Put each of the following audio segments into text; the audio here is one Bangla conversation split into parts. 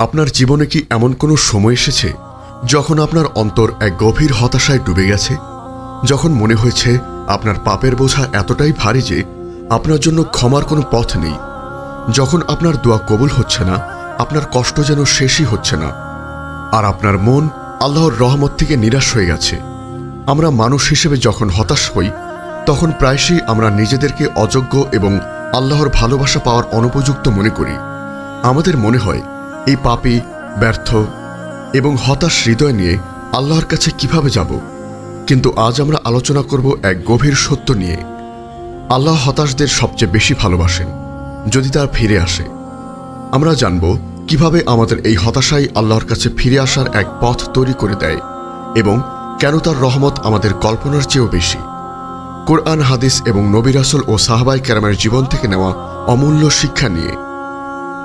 আপনার জীবনে কি এমন কোনো সময় এসেছে যখন আপনার অন্তর এক গভীর হতাশায় ডুবে গেছে? যখন মনে হয়েছে আপনার পাপের বোঝা এতটাই ভারী যে আপনার জন্য ক্ষমার কোনো পথ নেই। যখন আপনার দোয়া কবুল হচ্ছে না, আপনার কষ্ট যেন শেষই হচ্ছে না। আর আপনার মন আল্লাহর রহমত থেকে নিরাশ হয়ে গেছে। আমরা মানুষ হিসেবে যখন হতাশ হই, তখন প্রায়শই আমরা নিজেদেরকে অযোগ্য এবং আল্লাহর ভালোবাসা পাওয়ার অনুপযুক্ত মনে করি। আমাদের মনে হয় এই পাপী, ব্যর্থ এবং হতাশ হৃদয় নিয়ে আল্লাহর কাছে কীভাবে যাব? কিন্তু আজ আমরা আলোচনা করব এক গভীর সত্য নিয়ে। আল্লাহ হতাশদের সবচেয়ে বেশি ভালোবাসেন, যদি তার ফিরে আসে। আমরা জানব কীভাবে আমাদের এই হতাশাই আল্লাহর কাছে ফিরে আসার এক পথ তৈরি করে দেয় এবং কেন তার রহমত আমাদের কল্পনার চেয়েও বেশি। কোরআন, হাদিস এবং নবিরাসুল ও সাহাবাই কেরামের জীবন থেকে নেওয়া অমূল্য শিক্ষা নিয়ে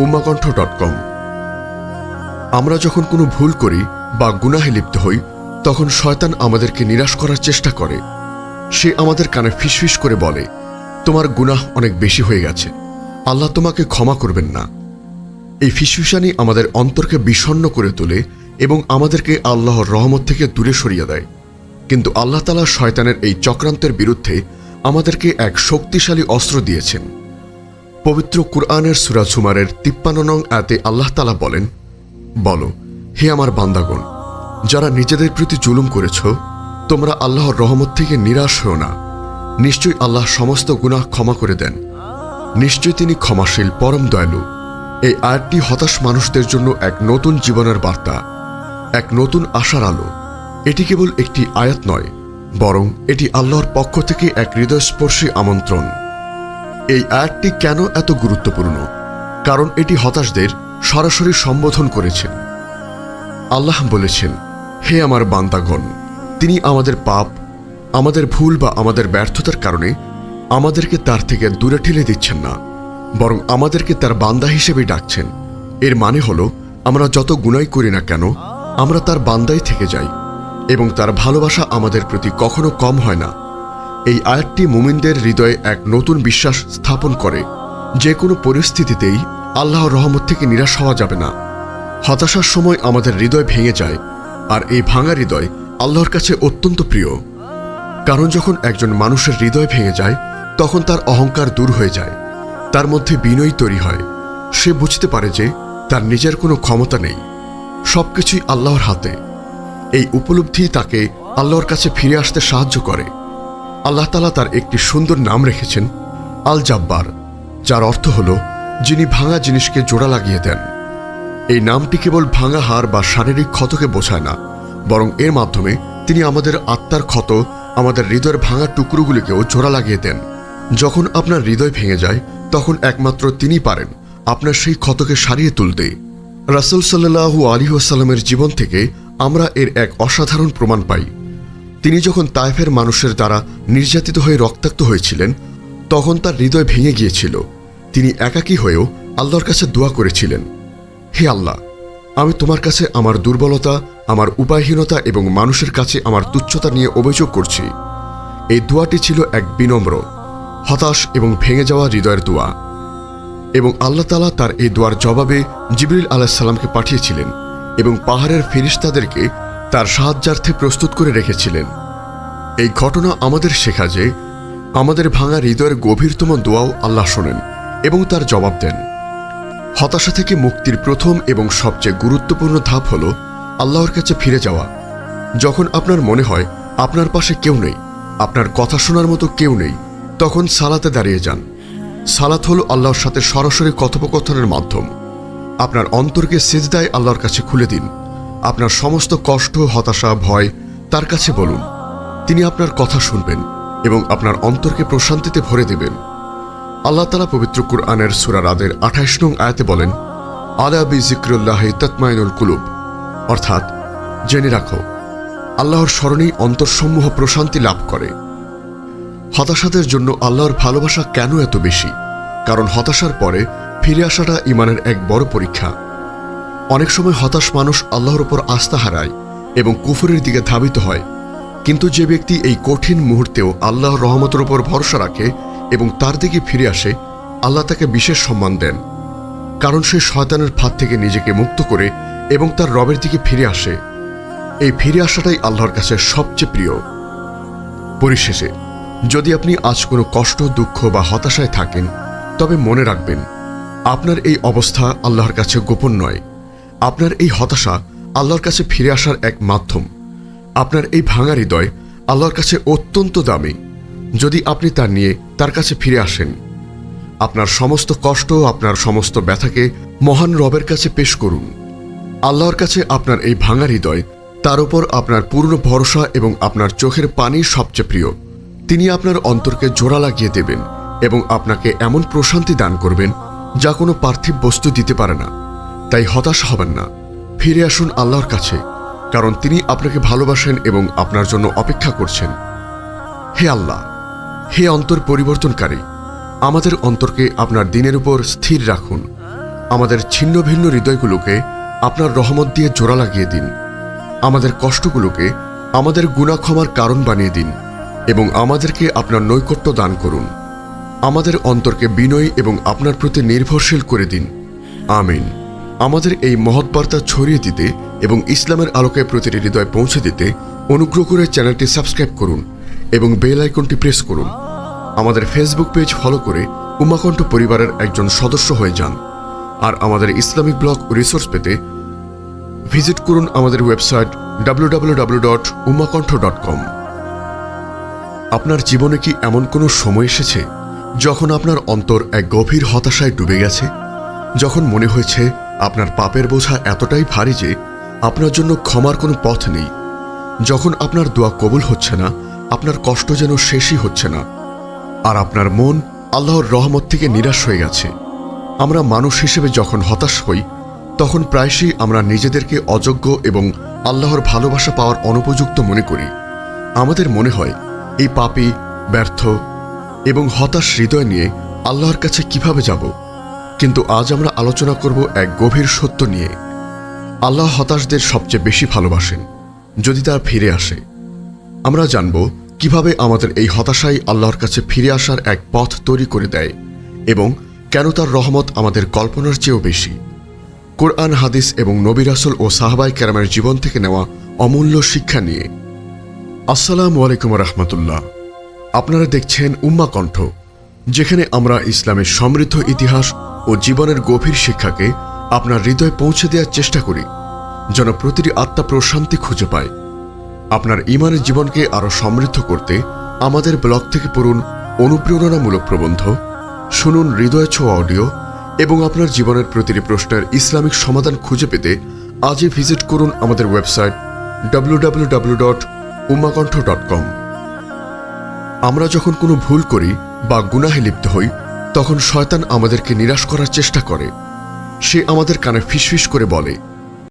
www.umakantha.com আমরা যখন কোনো ভুল করি বা গুনাহে লিপ্ত হই, তখন শয়তান আমাদেরকে নিরাশ করার চেষ্টা করে। সে আমাদের কানে ফিসফিস করে বলে, তোমার গুনাহ অনেক বেশি হয়ে গেছে। আল্লাহ তোমাকে ক্ষমা করবেন না। এই ফিসফিসানি আমাদের অন্তরকে বিষণ্ণ করে তোলে এবং আমাদেরকে আল্লাহর রহমত থেকে দূরে সরিয়ে দেয়। কিন্তু আল্লাহ তালা শয়তানের এই চক্রান্তের বিরুদ্ধে আমাদেরকে এক শক্তিশালী অস্ত্র দিয়েছেন। পবিত্র কুরআনের সুরা সুমারের তিপ্পান্ন নং আয়াতে আল্লাহ তালা বলেন, বলো, হে আমার বান্দাগণ, যারা নিজেদের প্রতি জুলুম করেছ, তোমরা আল্লাহর রহমত থেকে নিরাশ হও না। নিশ্চয়ই আল্লাহ সমস্ত গুনাহ ক্ষমা করে দেন। নিশ্চয়ই তিনি ক্ষমাশীল, পরম দয়ালু। এই আয়াতটি হতাশ মানুষদের জন্য এক নতুন জীবনের বার্তা, এক নতুন আশার আলো। এটি কেবল একটি আয়াত নয়, বরং এটি আল্লাহর পক্ষ থেকে এক হৃদয়স্পর্শী আমন্ত্রণ। এই আয়াতটি কেন এত গুরুত্বপূর্ণ? কারণ এটি হতাশদের সরাসরি সম্বোধন করেছেন। আল্লাহ বলেছেন, হে আমার বান্দাগণ, তিনি আমাদের পাপ, আমাদের ভুল বা আমাদের ব্যর্থতার কারণে আমাদেরকে তার থেকে দূরে ঠেলে দিচ্ছেন না, বরং আমাদেরকে তার বান্দা হিসেবে ডাকছেন। এর মানে হলো, আমরা যত গুণাই করি না কেন, আমরা তার বান্দাই থেকে যাই, এবং তার ভালোবাসা আমাদের প্রতি কখনো কম হয় না। এই আয়াতটি মুমিনদের হৃদয়ে এক নতুন বিশ্বাস স্থাপন করে। যে কোনো পরিস্থিতিতেই আল্লাহর রহমত থেকে নিরাশ হওয়া যাবে না। হতাশার সময় আমাদের হৃদয় ভেঙে যায়, আর এই ভাঙা হৃদয় আল্লাহর কাছে অত্যন্ত প্রিয়। কারণ যখন একজন মানুষের হৃদয় ভেঙে যায়, তখন তার অহংকার দূর হয়ে যায়। তার মধ্যে বিনয় তৈরি হয়। সে বুঝতে পারে যে তার নিজের কোনো ক্ষমতা নেই। সবকিছুই আল্লাহর হাতে। এই উপলব্ধি তাকে আল্লাহর কাছে ফিরে আসতে সাহায্য করে। আল্লাহ তালা তার একটি সুন্দর নাম রেখেছেন, আল জাব্বার, যার অর্থ হল, যিনি ভাঙা জিনিসকে জোড়া লাগিয়ে দেন। এই নামটি কেবল ভাঙা হাড় বা শারীরিক ক্ষতকে বোঝায় না, বরং এর মাধ্যমে তিনি আমাদের আত্মার ক্ষত, আমাদের হৃদয়ের ভাঙা টুকরোগুলিকেও জোড়া লাগিয়ে দেন। যখন আপনার হৃদয় ভেঙে যায়, তখন একমাত্র তিনি পারেন, আপনার সেই ক্ষতকে সারিয়ে তুলতে। রাসুল সাল্লাহু আলী আসাল্লামের জীবন থেকে আমরা এর এক অসাধারণ প্রমাণ পাই। তিনি যখন তাইফের মানুষের দ্বারা নির্যাতিত হয়ে রক্তাক্ত হয়েছিলেন, তখন তার হৃদয় ভেঙে গিয়েছিল। তিনি একাকী হয়েও আল্লাহর কাছে দোয়া করেছিলেন, হে আল্লাহ, আমি তোমার কাছে আমার দুর্বলতা, আমার উপায়হীনতা এবং মানুষের কাছে আমার তুচ্ছতা নিয়ে অভিযোগ করছি। এই দোয়াটি ছিল এক বিনম্র, হতাশ এবং ভেঙে যাওয়া হৃদয়ের দোয়া। এবং আল্লাহ তালা তার এই দোয়ার জবাবে জিবরিল আলাহিসাল্লামকে পাঠিয়েছিলেন এবং পাহাড়ের ফিরিস্তাদেরকে তার সাহায্যার্থে প্রস্তুত করে রেখেছিলেন। এই ঘটনা আমাদের শেখা যে, আমাদের ভাঙা হৃদয়ের গভীরতম দোয়াও আল্লাহ শোনেন এবং তার জবাব দেন। হতাশা থেকে মুক্তির প্রথম এবং সবচেয়ে গুরুত্বপূর্ণ ধাপ হল আল্লাহর কাছে ফিরে যাওয়া। যখন আপনার মনে হয় আপনার পাশে কেউ নেই, আপনার কথা শোনার মতো কেউ নেই, তখন সালাতে দাঁড়িয়ে যান। সালাত হল আল্লাহর সাথে সরাসরি কথোপকথনের মাধ্যম। আপনার অন্তরকে সেজদায় আল্লাহর কাছে খুলে দিন। আপনার সমস্ত কষ্ট, হতাশা, ভয় তার কাছে বলুন। তিনি আপনার কথা শুনবেন এবং আপনার অন্তরকে প্রশান্তিতে ভরে দেবেন। আল্লাহ তালা পবিত্র কুরআনের সুরা রাদের আঠাইশ নং আয়াতে বলেন, আলা বি জিক্রুল্লাহ তৎমাইনুল কুলুব। অর্থাৎ, জেনে রাখো, আল্লাহর স্মরণেই অন্তরসমূহ প্রশান্তি লাভ করে। হতাশাদের জন্য আল্লাহর ভালোবাসা কেন এত বেশি? কারণ হতাশার পরে ফিরে আসাটা ইমানের এক বড় পরীক্ষা। অনেক সময় হতাশ মানুষ আল্লাহর উপর আস্থা হারায় এবং কুফরের দিকে ধাবিত হয়। কিন্তু যে ব্যক্তি এই কঠিন মুহূর্তেও আল্লাহর রহমতের উপর ভরসা রাখে এবং তার দিকে ফিরে আসে, আল্লাহ তাকে বিশেষ সম্মান দেন। কারণ সে শয়তানের ফাঁদ থেকে নিজেকে মুক্ত করে এবং তার রবের দিকে ফিরে আসে। এই ফিরে আসাটাই আল্লাহর কাছে সবচেয়ে প্রিয়। পরিশেষে, যদি আপনি আজ কোনো কষ্ট, দুঃখ বা হতাশায় থাকেন, তবে মনে রাখবেন, আপনার এই অবস্থা আল্লাহর কাছে গোপন নয়। আপনার এই হতাশা আল্লাহর কাছে ফিরে আসার এক মাধ্যম। আপনার এই ভাঙা হৃদয় আল্লাহর কাছে অত্যন্ত দামি। যদি আপনি তা নিয়ে তার কাছে ফিরে আসেন, আপনার সমস্ত কষ্ট, আপনার সমস্ত ব্যথাকে মহান রবের কাছে পেশ করুন। আল্লাহর কাছে আপনার এই ভাঙা হৃদয়, তার উপর আপনার পূর্ণ ভরসা এবং আপনার চোখের পানি সবচেয়ে প্রিয়। তিনি আপনার অন্তরকে জোড়া লাগিয়ে দেবেন এবং আপনাকে এমন প্রশান্তি দান করবেন যা কোনো পার্থিব বস্তু দিতে পারে না। তাই হতাশ হবেন না। ফিরে আসুন আল্লাহর কাছে, কারণ তিনি আপনাকে ভালোবাসেন এবং আপনার জন্য অপেক্ষা করছেন। হে আল্লাহ, হে অন্তর পরিবর্তনকারী, আমাদের অন্তরকে আপনার দিনের উপর স্থির রাখুন। আমাদের ছিন্ন ভিন্ন হৃদয়গুলোকে আপনার রহমত দিয়ে জোড়া লাগিয়ে দিন। আমাদের কষ্টগুলোকে আমাদের গুণা ক্ষমার কারণ বানিয়ে দিন এবং আমাদেরকে আপনার নৈকট্য দান করুন। আমাদের অন্তরকে বিনয়ী এবং আপনার প্রতি নির্ভরশীল করে দিন। আমিন। আমাদের এই মহৎ বার্তা ছড়িয়ে দিতে এবং ইসলামের আলোকে প্রতিটি হৃদয় পৌঁছে দিতে অনুগ্রহ করে চ্যানেলটি সাবস্ক্রাইব করুন এবং বেল আইকনটি প্রেস করুন। আমাদের ফেসবুক পেজ ফলো করে উমাকণ্ঠ পরিবারের একজন সদস্য হয়ে যান। আর আমাদের ইসলামিক ব্লগ রিসোর্স পেতে ভিজিট করুন আমাদের ওয়েবসাইট www.umakantha.com আপনার জীবনে কি এমন কোনো সময় এসেছে যখন আপনার অন্তর এক গভীর হতাশায় ডুবে গেছে? যখন মনে হয়েছে আপনার পাপের বোঝা এতটাই ভারী যে আপনার জন্য ক্ষমার কোনো পথ নেই। যখন আপনার দোয়া কবুল হচ্ছে না, আপনার কষ্ট যেন শেষই হচ্ছে না। আর আপনার মন আল্লাহর রহমত থেকে নিরাশ হয়ে গেছে। আমরা মানুষ হিসেবে যখন হতাশ হই, তখন প্রায়শই আমরা নিজেদেরকে অযোগ্য এবং আল্লাহর ভালোবাসা পাওয়ার অনুপযুক্ত মনে করি। আমাদের মনে হয়, এই পাপী ব্যর্থ এবং হতাশ হৃদয় নিয়ে আল্লাহর কাছে কীভাবে যাব? কিন্তু আজ আমরা আলোচনা করব এক গভীর সত্য নিয়ে। আল্লাহ হতাশদের সবচেয়ে বেশি ভালোবাসেন, যদি তার ফিরে আসে। আমরা জানব কীভাবে আমাদের এই হতাশাই আল্লাহর কাছে ফিরে আসার এক পথ তৈরি করে দেয় এবং কেন তার রহমত আমাদের কল্পনার চেয়েও বেশি। কোরআন, হাদিস এবং নবী রাসুল ও সাহাবাই ক্যারামের জীবন থেকে নেওয়া অমূল্য শিক্ষা নিয়ে। আসসালামু আলাইকুম রহমতুল্লাহ। আপনারা দেখছেন উম্মা কণ্ঠ যেখানে আমরা ইসলামের সমৃদ্ধ ইতিহাস ও জীবনের গভীর শিক্ষাকে আপনার হৃদয়ে পৌঁছে দেওয়ার চেষ্টা করি, যেন প্রতিটি আত্মা প্রশান্তি খুঁজে পায়। আপনার ইমানের জীবনকে আরও সমৃদ্ধ করতে আমাদের ব্লগ থেকে পড়ুন অনুপ্রেরণামূলক প্রবন্ধ, শুনুন হৃদয় ছোঁয়া অডিও এবং আপনার জীবনের প্রতিটি প্রশ্নের ইসলামিক সমাধান খুঁজে পেতে আজই ভিজিট করুন আমাদের ওয়েবসাইট www.umakantha.com আমরা যখন কোনো ভুল করি বা গুনাহে লিপ্ত হই, তখন শয়তান আমাদেরকে নিরাশ করার চেষ্টা করে। সে আমাদের কানে ফিসফিস করে বলে